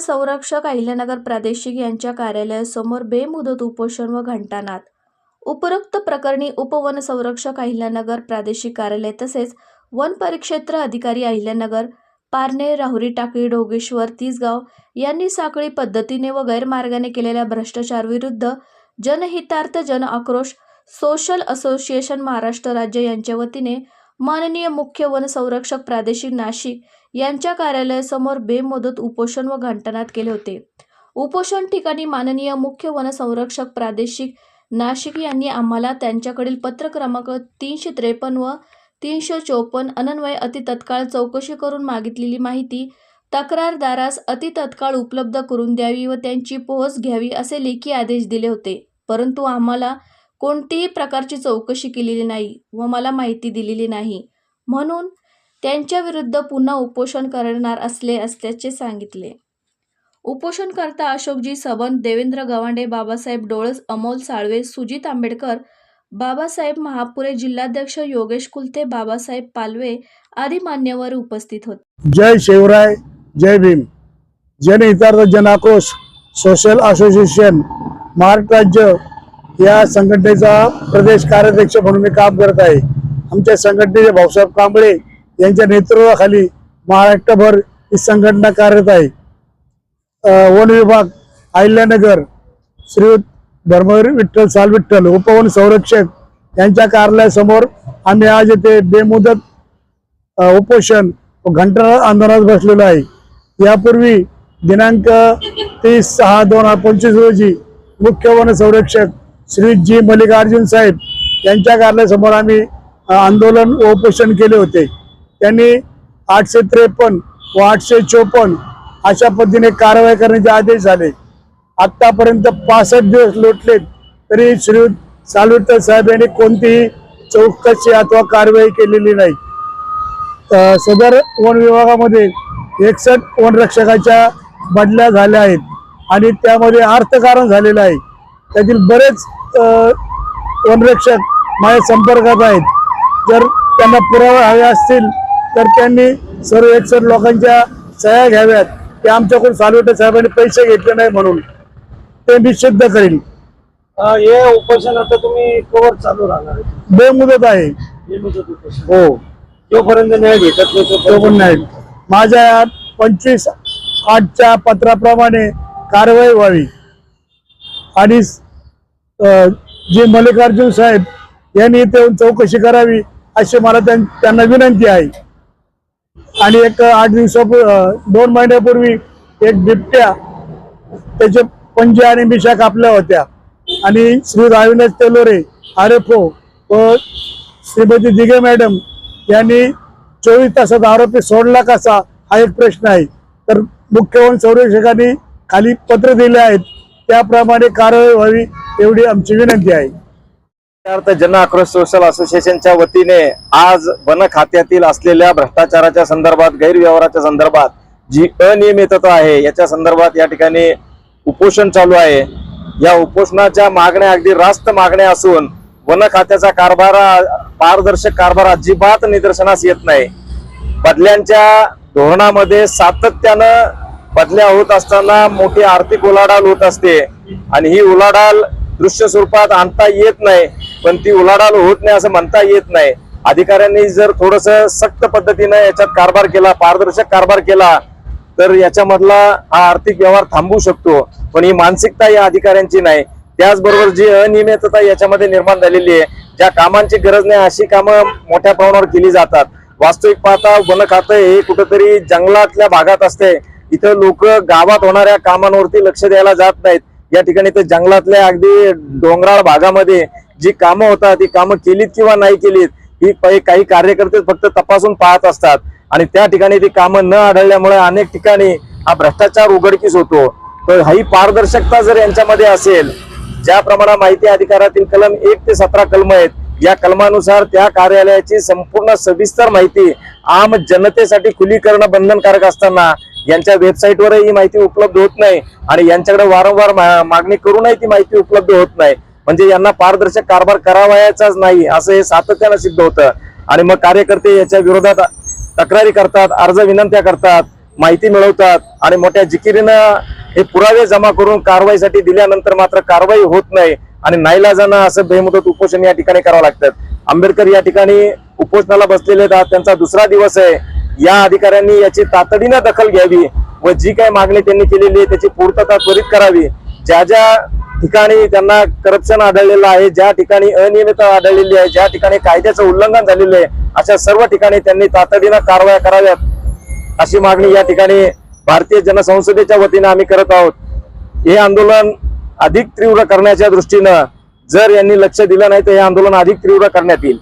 संरक्षक अहिल्यानगर प्रादेशिक यांच्या कार्यालयासमोर बेमुदत उपोषण व घंटानाद. उपरोक्त प्रकरणी उपवनसंरक्षक अहिल्यानगर प्रादेशिक कार्यालय तसेच वन परिक्षेत्र अधिकारी अहिल्यानगर पारणे राहुरी टाकळी ढोगेश्वर तिसगाव यांनी साखळी पद्धतीने व गैरमार्गाने केलेल्या भ्रष्टाचारविरुद्ध जनहितार्थ जन आक्रोश सोशल असोसिएशन महाराष्ट्र राज्य यांच्या वतीने माननीय मुख्य वनसंरक्षक प्रादेशिक नाशिक यांच्या कार्यालयासमोर बेमुदत उपोषण व घंटानाद केले होते. उपोषण ठिकाणी माननीय मुख्य वनसंरक्षक प्रादेशिक नाशिक यांनी आम्हाला त्यांच्याकडील पत्र क्रमांक तीनशे त्रेपन्न व तीनशे चोपन्न अनन्वय अतितत्काळ चौकशी करून मागितलेली माहिती तक्रारदारास अतितत्काळ उपलब्ध करून द्यावी व त्यांची पोहोच घ्यावी असे लेखी आदेश दिले होते. परंतु आम्हाला कोणतीही प्रकारची चौकशी केलेली नाही व मला माहिती दिलेली नाही. म्हणून त्यांच्याविरुद्ध पुन्हा उपोषण करणार असले असल्याचे सांगितले. उपोषणकर्ता अशोकजी सबंत देवेंद्र गवांडे बाबासाहेब डोळस अमोल साळवे सुजित आंबेडकर बाबासाहेब महापुरे जिल्हाध्यक्ष योगेश कुलते बाबासाहेब पालवे आदी मान्यवर उपस्थित होते. जय शिवराय जय भीम. जनहितार्थ जनाक्रोश सोशल असोसिएशन महाराष्ट्र राज्य या संघटनेचा प्रदेश कार्याध्यक्ष म्हणून मी काम करत आहे. आमच्या संघटनेचे भाऊसाहेब कांबळे यांच्या नेतृत्वाखाली महाराष्ट्रभर ही संघटना कार्यरत आहे. वन विभाग अहिल्यानगर श्रीयुत धर्मवीर विठ्ठल साल विठ्ठल उपवन संरक्षक यांच्या कार्यालयासमोर आम्ही आज येथे बेमुदत उपोषण घंटा आंदोलनात बसलेलो आहे. यापूर्वी दिनांक तीस सहा दोन हजार पंचवीस रोजी मुख्य वन संरक्षक श्री जी मल्लिकार्जुन साहेब यांच्या कार्यालयासमोर आम्ही आंदोलन व उपोषण केले होते. त्यांनी आठशे त्रेपन्न व आठशे चोपन्न अशा पद्धतीने कारवाई करण्याचे आदेश झाले. आतापर्यंत पासष्ट दिवस लोटलेत तरी श्री सालविठ्ठल साहेब यांनी कोणतीही चौकशी अथवा कारवाई केलेली नाही. सदर वन विभागामध्ये एकसष्ट वनरक्षकाच्या बदल्या झाल्या आहेत आणि त्यामध्ये अर्थकारण झालेलं आहे. त्यातील बरेच वनरक्षक माझ्या संपर्कात आहेत. जर त्यांना पुरावा हवे असतील तर त्यांनी सर्व एकसष्ट लोकांच्या सह्या घ्याव्यात. की आमच्याकडून सालवटे साहेबांनी पैसे घेतले नाही म्हणून. ते मी सिद्ध करीन. हे उपोषण आता तुम्ही कवर चालू राहणार बेमुदत आहे. हे हो. जोपर्यंत न्याय भेटत नाही तो तोपर्यंत पण नाही माझ्या पंचवीस आठच्या पत्राप्रमाणे कारवाई व्हावी. आणि जे मल्लिकार्जुन साहेब यांनी इथे येऊन चौकशी करावी अशी मला त्यां- त्यांना विनंती आहे. आणि एक आठ दिवसापूर्वी दोन महिन्यापूर्वी एक बिबट्या त्याचे पंजे आणि मिशा कापल्या होत्या. आणि श्री अविनाश तेलोरे ओ व श्रीमती दिघे मॅडम यांनी चोवीस तासात आरोपी सोडला कसा हा एक प्रश्न आहे. तर मुख्य वन संरक्षकांनी खाली पत्र दिले आहेत. त्याप्रमाणे कारवाई व्हावी एवढी आमची विनंती आहे. जन आक्रोश सोशल असोसिएशनच्या वतीने आज वन खात्यातील असलेल्या भ्रष्टाचाराच्या संदर्भात गैरव्यवहाराच्या संदर्भात जी अनियमितता आहे याच्या संदर्भात या ठिकाणी उपोषण चालू आहे. या उपोषणाच्या मागण्या अगदी रास्त मागण्या असून वन खात्याचा कारभार पारदर्शक कारभार अजिबात निदर्शनास येत नाही. बदल्यांच्या धोरणामध्ये सातत्यानं बदल्या होत असताना मोठी आर्थिक उलाढाल होत असते आणि ही उलाढाल दृश्य स्वरूपात आणता येत नाही. पण ती उलाढाल होत नाही असं म्हणता येत नाही. अधिकाऱ्यांनी जर थोडस सक्त पद्धतीनं याच्यात कारभार केला पारदर्शक कारभार केला तर याच्यामधला हा आर्थिक व्यवहार थांबू शकतो. पण ही मानसिकता या अधिकाऱ्यांची नाही. त्याचबरोबर जी अनियमितता याच्यामध्ये निर्माण झालेली आहे ज्या कामांची गरज नाही अशी कामं मोठ्या प्रमाणावर केली जातात. वास्तविक पाहता वन खातं हे कुठंतरी जंगलातल्या भागात असते. इथं लोक गावात होणाऱ्या कामांवरती लक्ष द्यायला जात नाहीत. या ठिकाणी तर जंगलातल्या अगदी डोंगराळ भागामध्ये जी कामं होतात ती कामं केलीत किंवा नाही केलीत ही काही काही कार्यकर्ते फक्त तपासून पाहत असतात. आणि त्या ठिकाणी ती कामं न आढळल्यामुळे अनेक ठिकाणी हा भ्रष्टाचार उघडकीस होतो. तर ही पारदर्शकता जर यांच्यामध्ये असेल ज्या प्रमाणात माहिती अधिकारातील कलम एक ते सतरा कलम आहेत या कलमानुसार त्या कार्यालयाची संपूर्ण सविस्तर माहिती आम जनतेसाठी खुली करणं बंधनकारक असताना यांच्या वेबसाईटवर ही माहिती उपलब्ध होत नाही आणि यांच्याकडे वारंवार मागणी करूनही ती माहिती उपलब्ध होत नाही. म्हणजे यांना पारदर्शक कारभार करावायचाच नाही असं हे सातत्यानं सिद्ध होतं. आणि मग कार्यकर्ते याच्या विरोधात तक्रारी करतात अर्ज विनंत्या करतात माहिती मिळवतात आणि मोठ्या जिकिरीनं हे पुरावे जमा करून कारवाईसाठी दिल्यानंतर मात्र कारवाई होत नाही आणि नाईलाजानं असं बेमुदत उपोषण या ठिकाणी करावं लागतं. आंबेडकर या ठिकाणी उपोषणाला बसलेले आहेत. त्यांचा दुसरा दिवस आहे. या अधिकाऱ्यांनी याची तातडीनं दखल घ्यावी व जी काही मागणी त्यांनी केलेली आहे त्याची पूर्तता त्वरित करावी. ज्या ज्या ठिकाणी त्यांना करप्शन आढळलेलं आहे ज्या ठिकाणी अनियमितता आढळलेली आहे ज्या ठिकाणी कायद्याचं उल्लंघन झालेलं आहे अशा सर्व ठिकाणी त्यांनी तातडीनं कारवाया कराव्यात अशी मागणी या ठिकाणी भारतीय जनसंसदेच्या वतीनं आम्ही करत आहोत. हे आंदोलन अधिक तीव्र करण्याच्या दृष्टीनं जर यांनी लक्ष दिलं नाही तर हे आंदोलन अधिक तीव्र करण्यात येईल.